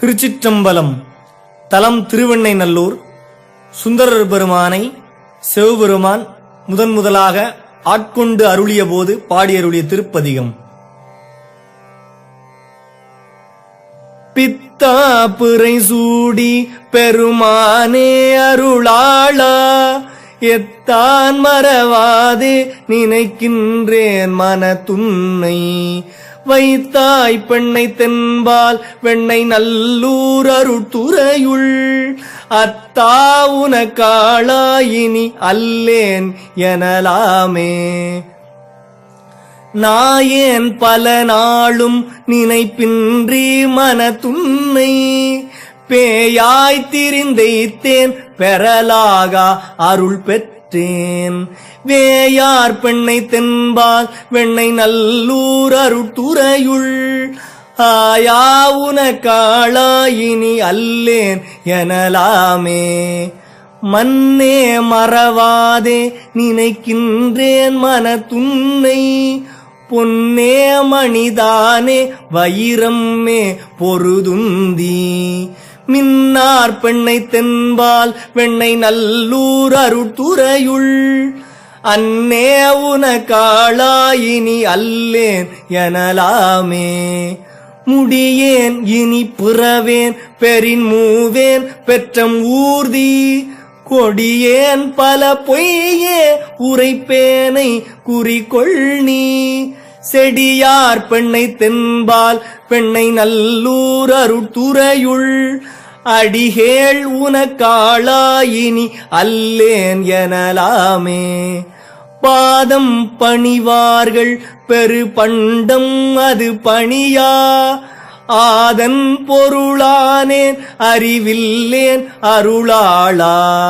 திருச்சிற்றம்பலம் தலம் திருவெண்ணைநல்லூர் சுந்தரர் பெருமானை சிவபெருமான் முதன் முதலாக ஆட்கொண்டு அருளிய போது பாடியருளிய திருப்பதிகம். பித்தா பிறை சூடி பெருமானே அருளாளா எத்தான் மறவாதே நினைக்கின்றேன் மன துன்னை வைத்தாய் பெண்ணை தென்பால் வெண்ணை நல்லூர் அருட்டுறையுள் அத்தா உனக்காளாயினி அல்லேன் எனலாமே. நாயேன் பல நாளும் நினைப்பின்றி மன துன்னை பேயாய் திரிந்தைத்தேன் பெறலாகா அருள் பெற்ற தேன் வேயார் பெண்ணை தென்பால் வெண்ணை நல்லூர் அருட்டுறையுள் ஆயா உனக்காளாயினி அல்லேன் எனலாமே. மன்னே மறவாதே நினைக்கின்றேன் மன துன்னை பொன்னே மணிதானே வைரம்மே பொருதுந்தி. மின்னார் பெண்ணை தென்பால் வெண்ணை நல்லூர் அருட்டுறையுள் அன்னே உன காளாயினி அல்லேன் எனலாமே. முடியேன் இனி புறவேன் பெரின் மூவேன் பெற்றம் ஊர்தி. கொடியேன் பல பொய்யே உரைப்பேனை குறிக்கொள் நீ. செடியார் பெண்ணை தென்பால் பெண்ணை நல்லூர் அருட்டுறையுள் அடிகேள் உனக்காளாயினி அல்லேன் எனலாமே. பாதம் பணிவார்கள் பெரு பண்டம் அது பணியா. ஆதன் பொருளானேன் அறிவில்லேன் அருளாளா.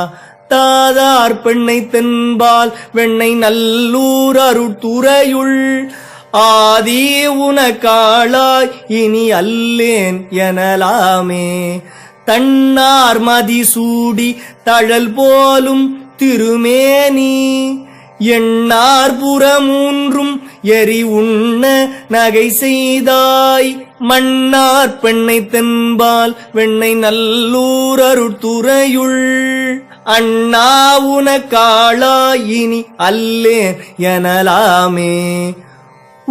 தாதார் பெண்ணை தென்பால் வெண்ணை நல்லூர் அருட்டுறையுள் ஆதி உனக்காளாய் இனி அல்லேன் எனலாமே. தன்னார் மதி சூடி தழல் போலும் திருமேனி. எண்ணார் புறமூன்றும் எரி உண்ண நகை செய்தாய். மன்னார் பெண்ணை தென்பால் வெண்ணை நல்லூர் அருட்டுறையுள் அண்ணா உனக்காளாயினி அல்லேன் எனலாமே.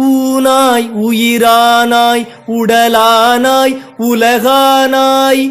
ஊனாய் உயிரானாய் உடலானாய் உலகானாய்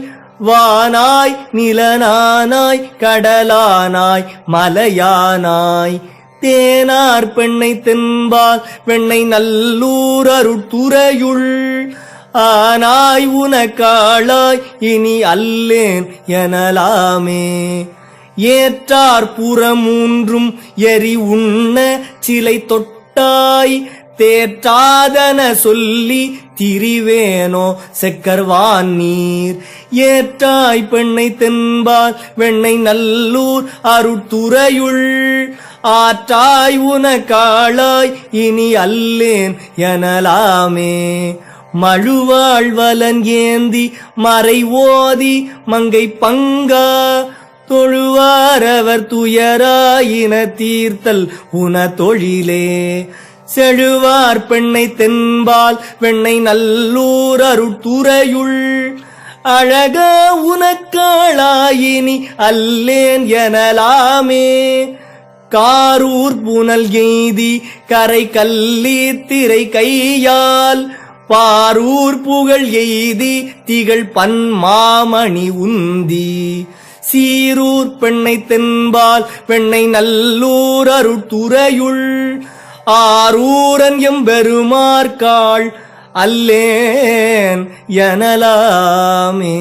வானாய் நிலனானாய் கடலானாய் மலையானாய். தேனார் பெண்ணை தென்பால் பெண்ணை நல்லூர் அருட்துறையுள். ஆனாய் உனக்காளாய் இனி அல்லேன் எனலாமே. ஏற்றார் புறமூன்றும் எரி உண்ண சிலை தொட்டாய் தேற்றாதன சொல்லி திரிவேனோ செக்கர்வான் நீர். ஏற்றாய் பெண்ணை தென்பால் வெண்ணை நல்லூர் அருட்துறையுள். ஆற்றாய் உனக்காளாய் இனி அல்லேன் எனலாமே. மழுவாழ்வலன் ஏந்தி மறை ஓதி மங்கை பங்கா. தொழுவாரவர் துயராயின தீர்த்தல் உன தொழிலே. செழுவார் பெண்ணை தென்பால் வெண்ணை நல்லூர் அருட்டுறையுள் அழக உனக்காளாயினி அல்லேன் எனலாமே. காரூர் புனல் எய்தி கரை கல்லி திரை கையால். பாரூர் புகழ் எய்தி திகழ் பன்மாமணி உந்தி. சீரூர் பெண்ணை தென்பால் பெண்ணை நல்லூர் அருட்டுறையுள் ஆரூரன் எம்பெருமார்காள் அல்லேன் எனலாமே.